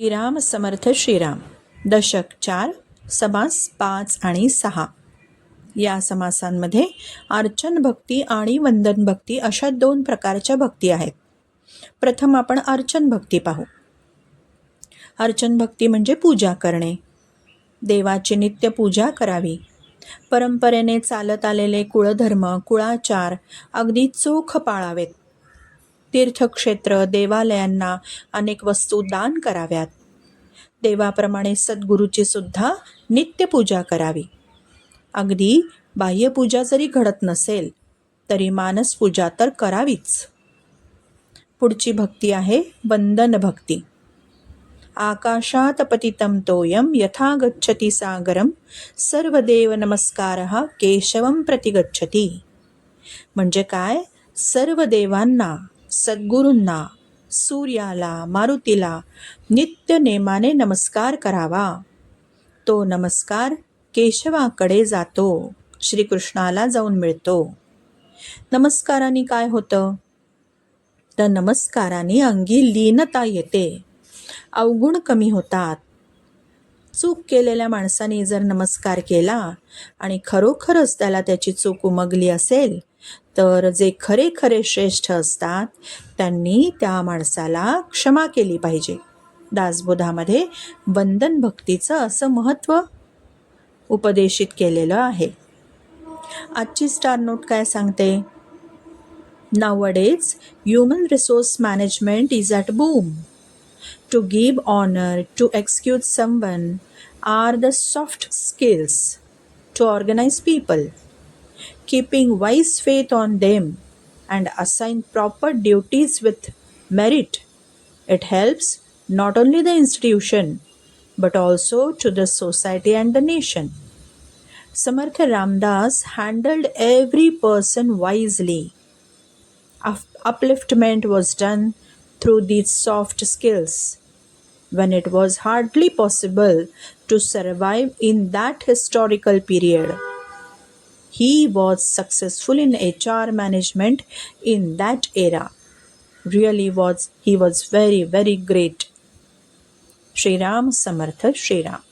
श्रीराम समर्थ श्रीराम. दशक चार समास पाच आणि सहा. या समासांमध्ये अर्चन भक्ती आणि वंदन भक्ती अशा दोन प्रकारच्या भक्ती आहेत. प्रथम आपण अर्चन भक्ती पाहू. अर्चन भक्ती म्हणजे पूजा करणे. देवाची नित्य पूजा करावी. परंपरेने चालत आलेले कुळधर्म कुळाचार अगदी चोख पाळावेत. तीर्थक्षेत्र देवालयांना अनेक वस्तू दान कराव्यात. देवाप्रमाणे सद्गुरूची सुद्धा नित्यपूजा करावी. अगदी बाह्यपूजा जरी घडत नसेल तरी मानसपूजा तर करावीच. पुढची भक्ती आहे वंदन भक्ती. आकाशात पतितं तोयम यथा गच्छति सागरम सर्वदेव नमस्कार केशवम प्रतिगच्छती. म्हणजे काय? सर्व देवांना सद्गुरूंना सूर्याला मारुतीला नित्य नेमाने नमस्कार करावा. तो नमस्कार केशवाकडे जातो श्रीकृष्णाला जाऊन मिळतो. नमस्काराने काय होतं? तर नमस्काराने अंगी लीनता येते. अवगुण कमी होतात. चूक केलेल्या माणसाने जर नमस्कार केला आणि खरोखरच त्याला त्याची चूक उमगली असेल तर जे खरे खरे श्रेष्ठ असतात त्यांनी त्या माणसाला क्षमा केली पाहिजे. दासबोधामध्ये वंदन भक्तीचं असं महत्त्व उपदेशित केलेलं आहे. आजची स्टार नोट काय सांगते? नाव nowadays human resource management is at boom to give honour to excuse someone are the soft skills to organise people Keeping wise faith on them and assign proper duties with merit. It helps not only the institution but also to the society and the nation. Samartha Ramdas handled every person wisely. Upliftment was done through these soft skills when it was hardly possible to survive in that historical period. He was successful in HR management in that era. Really was he was very very great. shri Ram Samartha shri Ram.